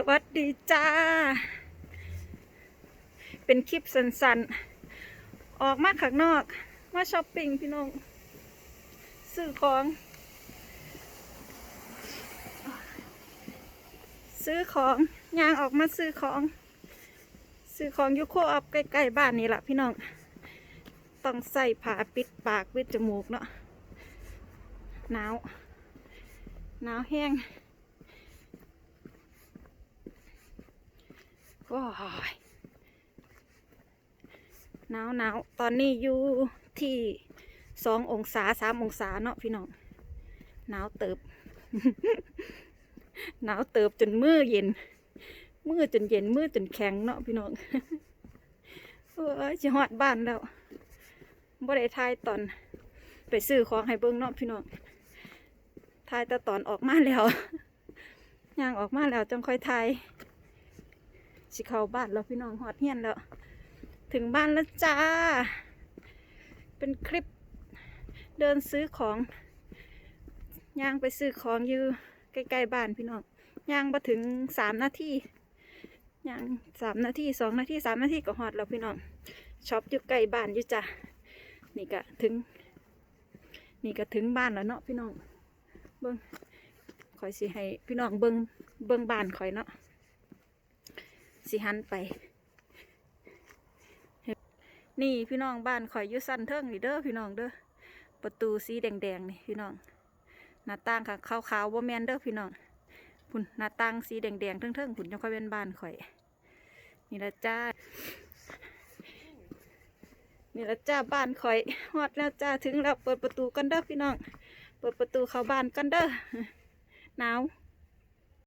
สวัสดีจ้า เป็นคลิปสั้นๆ ออกมาข้างนอก มาช้อปปิ้งพี่น้อง ซื้อของ ซื้อของยางออกมาซื้อของ ซื้อของอยุโคอัพใกล้ๆบ้านนี่แหละพี่น้อง ต้องใส่ผ้าปิดปากปิดจมูกเนาะหนาวหนาวแห้ง ว้ายหนาวหนาวตอนนี้อยู่ที่สององศาสามองศาเนาะพี่น้องหนาวเติบหนาวเติบจนมือเย็น มือจนเย็นมือจนแข็งเนาะพี่น้องเอ้ยจะหอดบ้านแล้วบ่ได้ทายตอนไปซื้อของให้เบิ่งเนาะพี่น้องทายแต่ตอนออกมาแล้วย่างออกมาแล้วจังค่อยทาย สิเข้าบ้านแล้วพี่น้องหอดเฮียนแล้ว ถึงบ้านแล้วจ้า เป็นคลิปเดินซื้อของย่างไปซื้อของอยู่ใกล้ๆบ้านพี่น้องย่างมาถึงสามนาทีย่างสามนาทีสองนาทีสามนาทีก็หอดแล้วพี่น้องช็อปอยู่ใกล้บ้านอยู่จ้ะนี่ก็ถึง นี่ก็ถึงบ้านแล้วเนาะพี่น้องเบิ้งขอยสิให้พี่น้องเบิ้งเบิ้งบ้านข่อยเนาะ สิหันไป นี่พี่น้องบ้านข่อยอยู่สั้นเทิงนี่เด้อพี่น้องเด้อประตูสีแดงๆนี่พี่น้องหน้าต่างค่ะขาวๆบ่แมนเด้อพี่น้องพุ่นหน้าต่างสีแดงๆเทิงๆพุ่นยังค่อยเป็นบ้านข่อย นี่ละจ้านี่ละจ้าบ้านข่อยฮอดแล้วจ้าถึงแล้วเปิดประตูกันเด้อพี่น้อง เปิดประตูเข้าบ้านกันเด้อหนาว